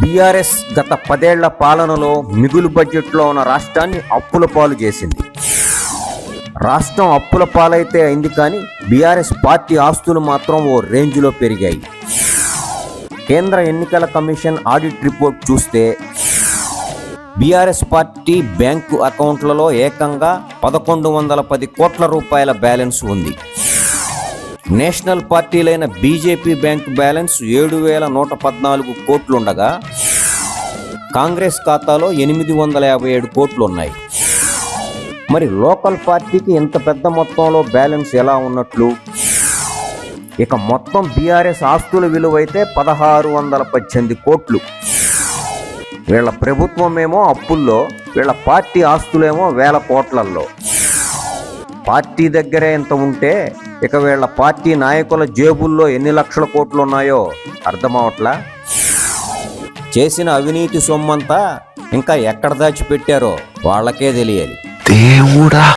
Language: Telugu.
బీఆర్ఎస్ గత పదేళ్ళ పాలనలో మిగులు బడ్జెట్లో ఉన్న రాష్ట్రాన్ని అప్పుల పాలు చేసింది. రాష్ట్రం అప్పుల పాలైతే అయింది కానీ బీఆర్ఎస్ పార్టీ ఆస్తులు మాత్రం ఓ రేంజ్లో పెరిగాయి. కేంద్ర ఎన్నికల కమిషన్ ఆడిట్ రిపోర్ట్ చూస్తే బీఆర్ఎస్ పార్టీ బ్యాంకు అకౌంట్లలో ఏకంగా పదకొండు వందల పది కోట్ల రూపాయల బ్యాలెన్స్ ఉంది. నేషనల్ పార్టీలైన బీజేపీ బ్యాంక్ బ్యాలెన్స్ ఏడు వేల నూట పద్నాలుగు కోట్లుండగా కాంగ్రెస్ ఖాతాలో ఎనిమిది వందల యాభై ఏడు కోట్లు ఉన్నాయి మరి లోకల్ పార్టీకి ఇంత పెద్ద మొత్తంలో బ్యాలెన్స్ ఎలా ఉన్నట్లు? ఇక మొత్తం బీఆర్ఎస్ ఆస్తుల విలువైతే పదహారు వందల పద్దెనిమిది కోట్లు. వీళ్ళ ప్రభుత్వమేమో అప్పుల్లో వీళ్ళ పార్టీ ఆస్తులేమో వేల కోట్లల్లో. పార్టీ దగ్గరే ఇంత ఉంటే ఇక వీళ్ళ పార్టీ నాయకుల జేబుల్లో ఎన్ని లక్షల కోట్లు ఉన్నాయో అర్థమవట్లా? చేసిన అవినీతి సొమ్మంతా ఇంకా ఎక్కడ దాచిపెట్టారో వాళ్ళకే తెలియాలి. దేవుడా!